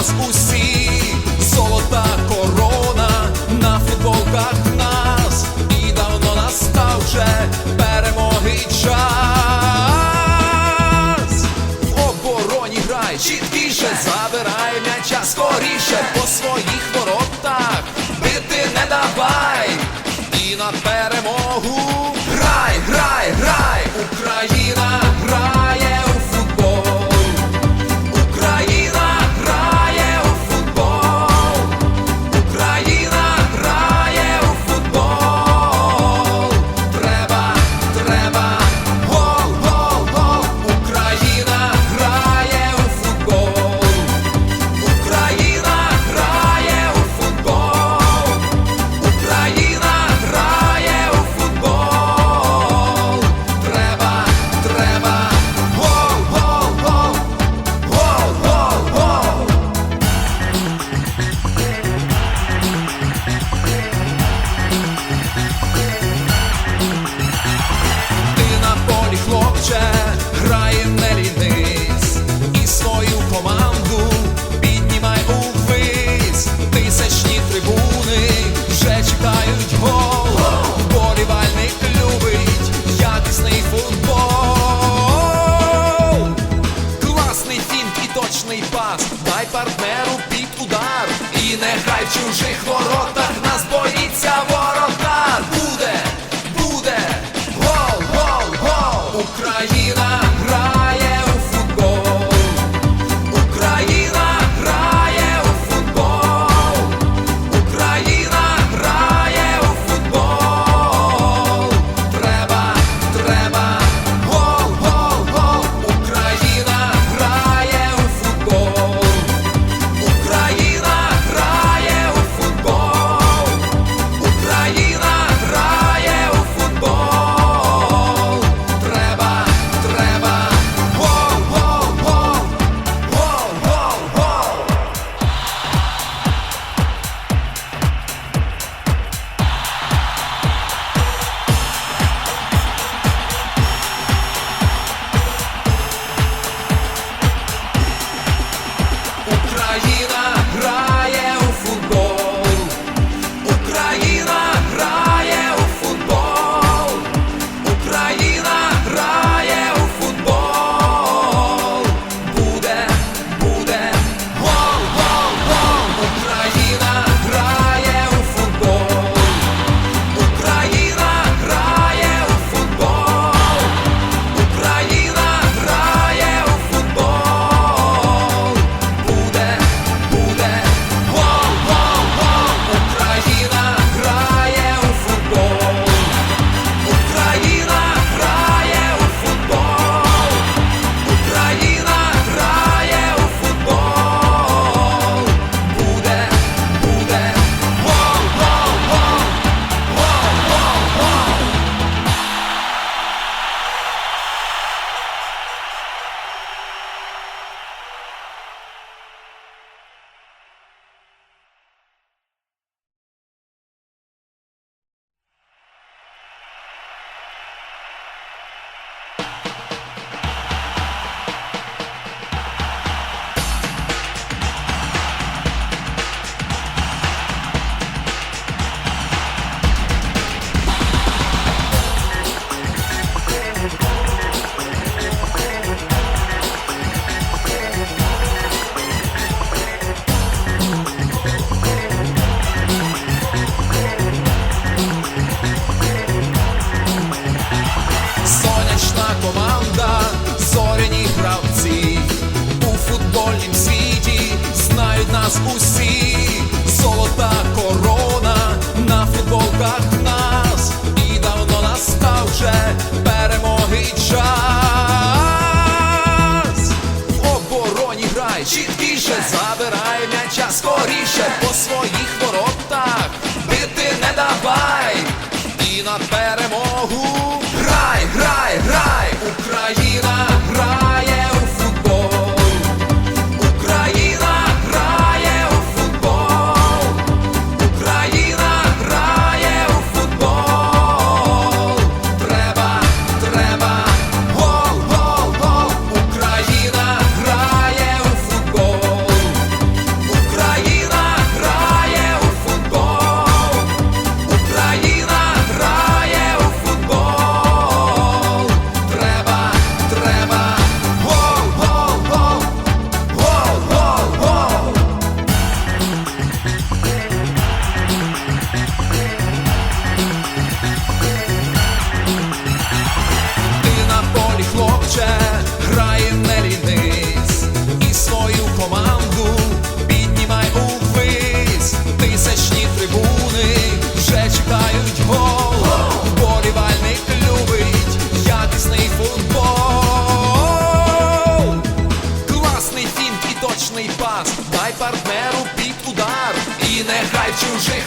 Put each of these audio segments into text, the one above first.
нас усі, золота в чужих воротах imagina. чужих.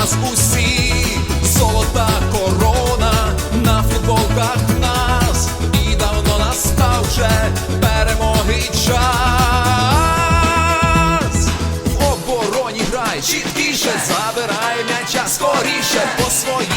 нас усі, золота корона на футболках нас, і давно настав вже перемоги час. В обороні грай, чіткіше, забирай м'яча скоріше по своїй.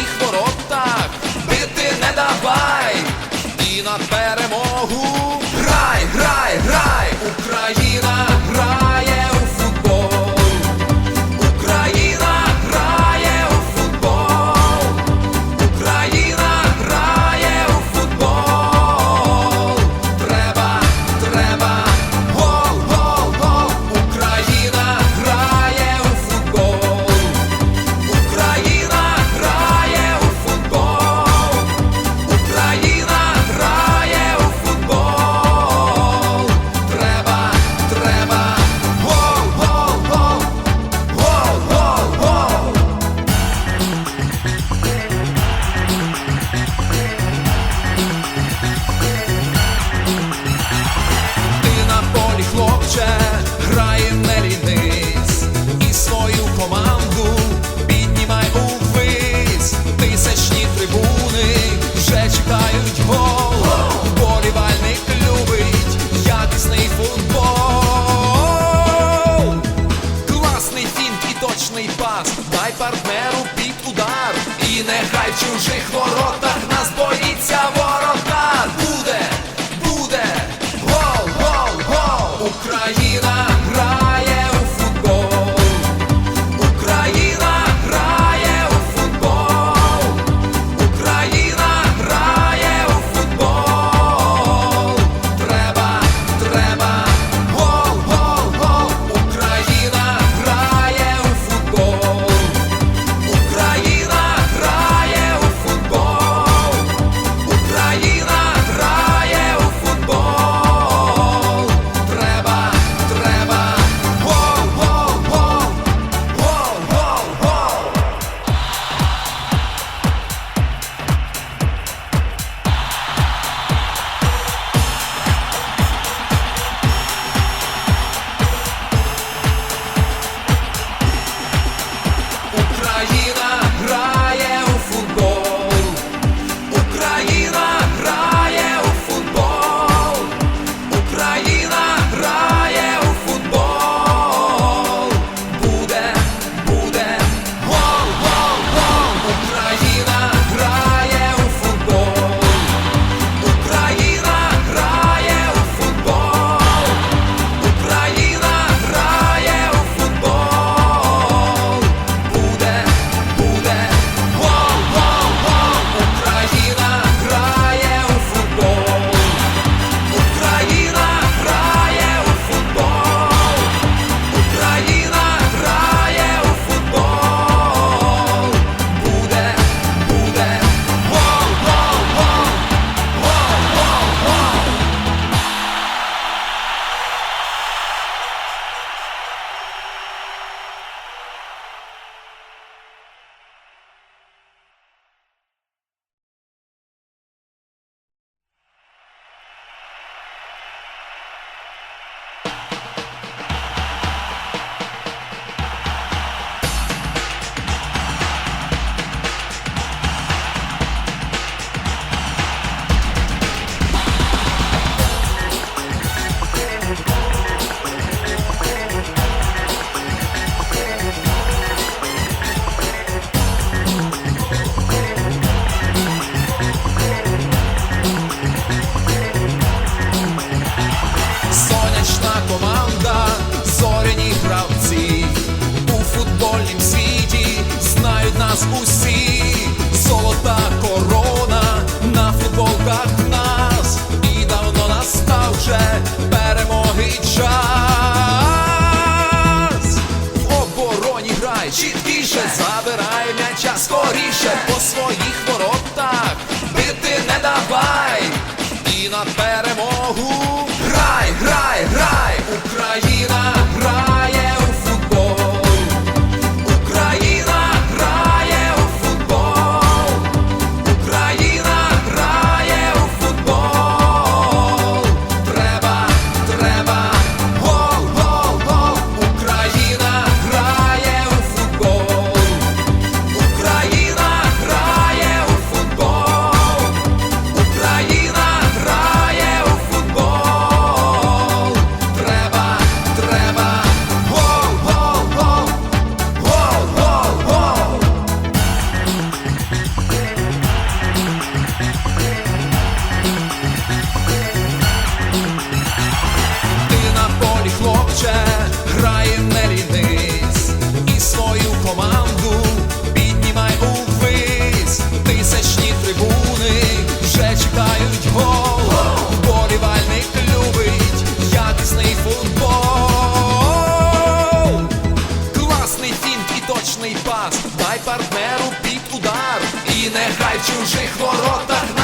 усі, золота корона на футболках нас, і давно настав вже перемоги час. В обороні грай, чіткіше, забирай м'яча скоріше по своїй. чужих воротах.